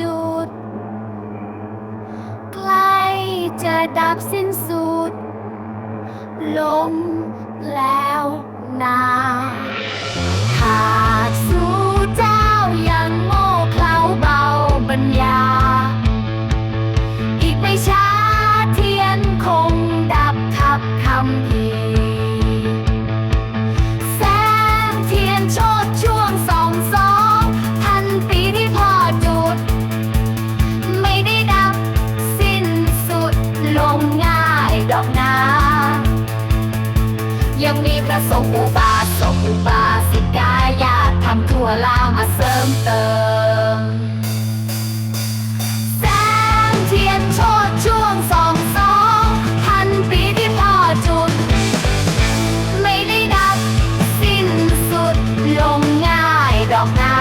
ดูด ใกล้จะดับสิ้นสุด ลมแล้วนา พระสงอุบาสกอุบาสิกาญาทำทั่วลามาเสริมเติม แสงเทียนโชดช่วงสองสองพันปีที่พ่อจุด ไม่ได้ดับสิ้นสุดลงง่ายดอกนา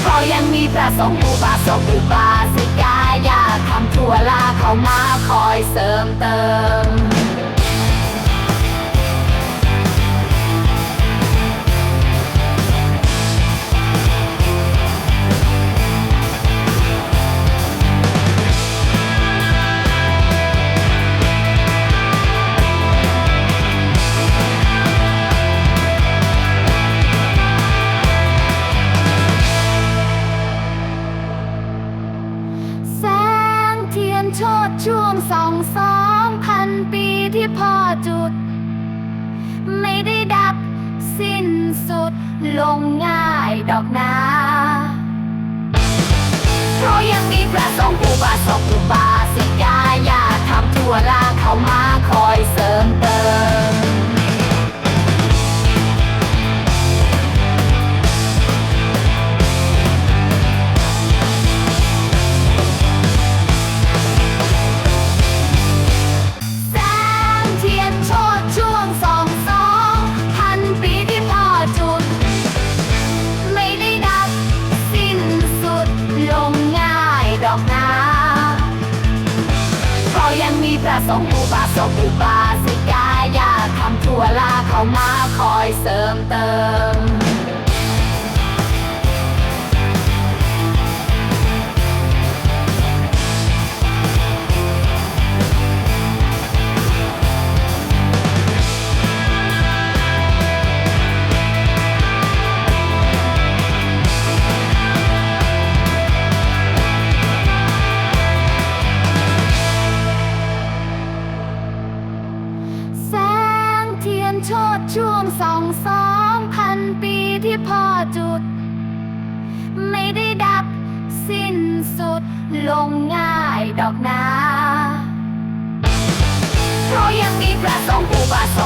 เพราะยังมีพระสงฆ์อุบาสกอุบาสิกาญาทำทั่วลาเข้ามาคอยเสริมเติม โชดช่วงสองสองพันปีที่พ่อจุด ไม่ได้ดับสิ้นสุดลงง่ายดอกนาเพราะยังมีพระสงฆ์อุบาสกอุบาสิกายาทำทั่วลาเขามาคอย ระสงฆ์อุบาสกอุบาสิกาญาติทำทั่วลาเขามาคอยเสริมเติม ที่พ่อจุด ไม่ได้ดับสิ้นสุด ลงง่ายดอกนา เพราะยังมีพระสงฆ์อุบาสก